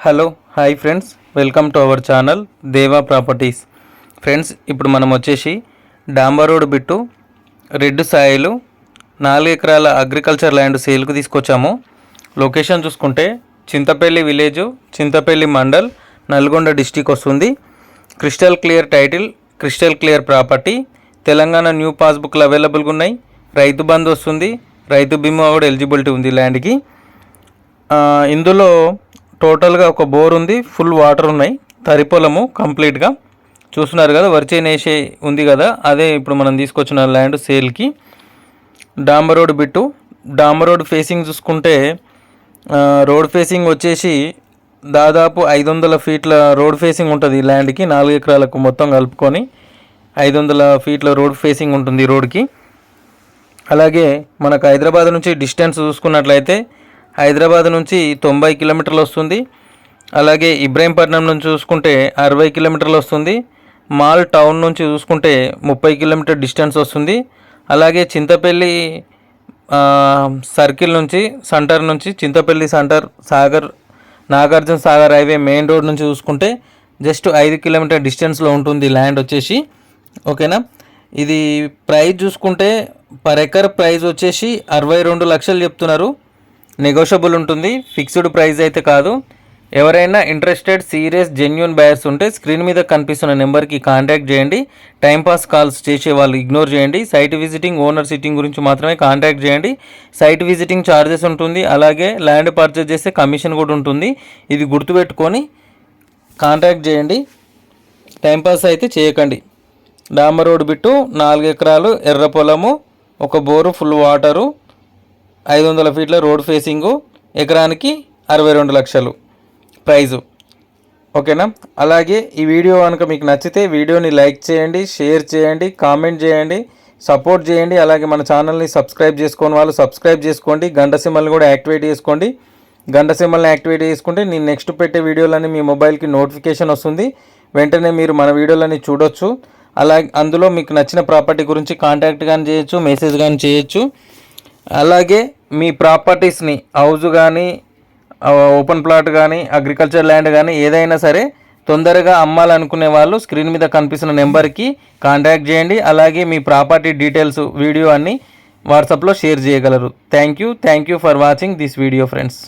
Hello hi friends welcome to our channel Deva properties friends ఇప్పుడు మనం వచ్చేసి డాంబర్ రోడ్ బిట్టు రెడ్ సాయిలు నాలుగు ఎకరాల అగ్రికల్చర్ ల్యాండ్ సేల్కు తీసుకొచ్చాము. లొకేషన్ చూసుకుంటే చింతపల్లి విలేజ్ చింతపల్లి మండల్ నల్గొండ డిస్టిక్ వస్తుంది. Crystal clear title crystal clear property Telangana new పాస్బుక్లు అవైలబుల్గా ఉన్నాయి. రైతు బంద్ వస్తుంది. రైతు బీమా కూడా ఎలిజిబిలిటీ ఉంది ల్యాండ్కి ఇందులో టోటల్గా ఒక బోర్ ఉంది ఫుల్ వాటర్ ఉన్నాయి. తరి పొలము కంప్లీట్గా. చూస్తున్నారు కదా వరిచేను వేసే ఉంది కదా అదే ఇప్పుడు మనం తీసుకొచ్చిన ల్యాండ్ సేల్కి. డాంబర్ రోడ్ బిట్టు. డాంబర్ రోడ్ ఫేసింగ్ చూసుకుంటే రోడ్ ఫేసింగ్ వచ్చేసి దాదాపు ఐదు వందల ఫీట్ల రోడ్ ఫేసింగ్ ఉంటుంది ఈ ల్యాండ్కి. నాలుగు ఎకరాలకు మొత్తం కలుపుకొని ఐదు వందల ఫీట్ల రోడ్ ఫేసింగ్ ఉంటుంది రోడ్కి. అలాగే మనకు హైదరాబాద్ నుంచి డిస్టెన్స్ చూసుకున్నట్లయితే హైదరాబాద్ నుంచి తొంభై కిలోమీటర్లు వస్తుంది. అలాగే ఇబ్రాహీంపట్నం నుంచి చూసుకుంటే అరవై కిలోమీటర్లు వస్తుంది. మాల్ టౌన్ నుంచి చూసుకుంటే ముప్పై కిలోమీటర్ డిస్టెన్స్ వస్తుంది. అలాగే చింతపల్లి సర్కిల్ నుంచి సెంటర్ నుంచి Chintapalli centre Sagar Nagarjuna Sagar highway main road నుంచి చూసుకుంటే జస్ట్ ఐదు కిలోమీటర్ డిస్టెన్స్లో ఉంటుంది ల్యాండ్ వచ్చేసి. ఓకేనా? ఇది ప్రైస్ చూసుకుంటే పర్ ఎకర్ ప్రైస్ వచ్చేసి అరవై రెండు లక్షలు చెప్తున్నారు. నెగోషియబుల్ ఉంటుంది ఫిక్స్డ్ ప్రైస్ అయితే కాదు. ఎవరైనా ఇంట్రెస్టెడ్ సీరియస్ జెన్యున్ బయర్స్ ఉంటే స్క్రీన్ మీద కనిపిస్తున్న నెంబర్కి కాంటాక్ట్ చేయండి. టైంపాస్ కాల్స్ చేసే వాళ్ళు ఇగ్నోర్ చేయండి. సైట్ విజిటింగ్ ఓనర్ సిట్టింగ్ గురించి మాత్రమే కాంటాక్ట్ చేయండి. సైట్ విజిటింగ్ ఛార్జెస్ ఉంటుంది అలాగే ల్యాండ్ పర్చేస్ చేస్తే కమిషన్ కూడా ఉంటుంది. ఇది గుర్తుపెట్టుకొని కాంటాక్ట్ చేయండి. టైంపాస్ అయితే చేయకండి. డాంబర్ రోడ్ బిట్టు నాలుగు ఎకరాలు ఎర్ర పొలము ఒక బోరు ఫుల్ వాటరు ఐదు వందల ఫీట్ల రోడ్ ఫేసింగు ఎకరానికి అరవై రెండు లక్షలు. ప్రైజు. ఓకేనా? అలాగే ఈ వీడియో కనుక మీకు నచ్చితే వీడియోని లైక్ చేయండి షేర్ చేయండి కామెంట్ చేయండి సపోర్ట్ చేయండి. అలాగే మన ఛానల్ని సబ్స్క్రైబ్ చేసుకోని వాళ్ళు సబ్స్క్రైబ్ చేసుకోండి. గంట సిమ్మల్ని కూడా యాక్టివేట్ చేసుకోండి. గంట సిమ్మల్ని యాక్టివేట్ చేసుకుంటే నేను నెక్స్ట్ పెట్టే వీడియోలన్నీ మీ మొబైల్కి నోటిఫికేషన్ వస్తుంది. వెంటనే మీరు మన వీడియోలన్నీ చూడొచ్చు. అలాగే అందులో మీకు నచ్చిన ప్రాపర్టీ గురించి కాంటాక్ట్ కానీ చేయొచ్చు మెసేజ్ కానీ చేయొచ్చు. అలాగే మీ ప్రాపర్టీస్ని హౌజ్ కానీ ఓపెన్ ప్లాట్ కానీ అగ్రికల్చర్ ల్యాండ్ కానీ ఏదైనా సరే తొందరగా అమ్మాలనుకునే వాళ్ళు స్క్రీన్ మీద కనిపిస్తున్న నెంబర్కి కాంటాక్ట్ చేయండి. అలాగే మీ ప్రాపర్టీ డీటెయిల్స్ వీడియో అన్ని వాట్సాప్లో షేర్ చేయగలరు. Thank you. Thank you for watching this video friends.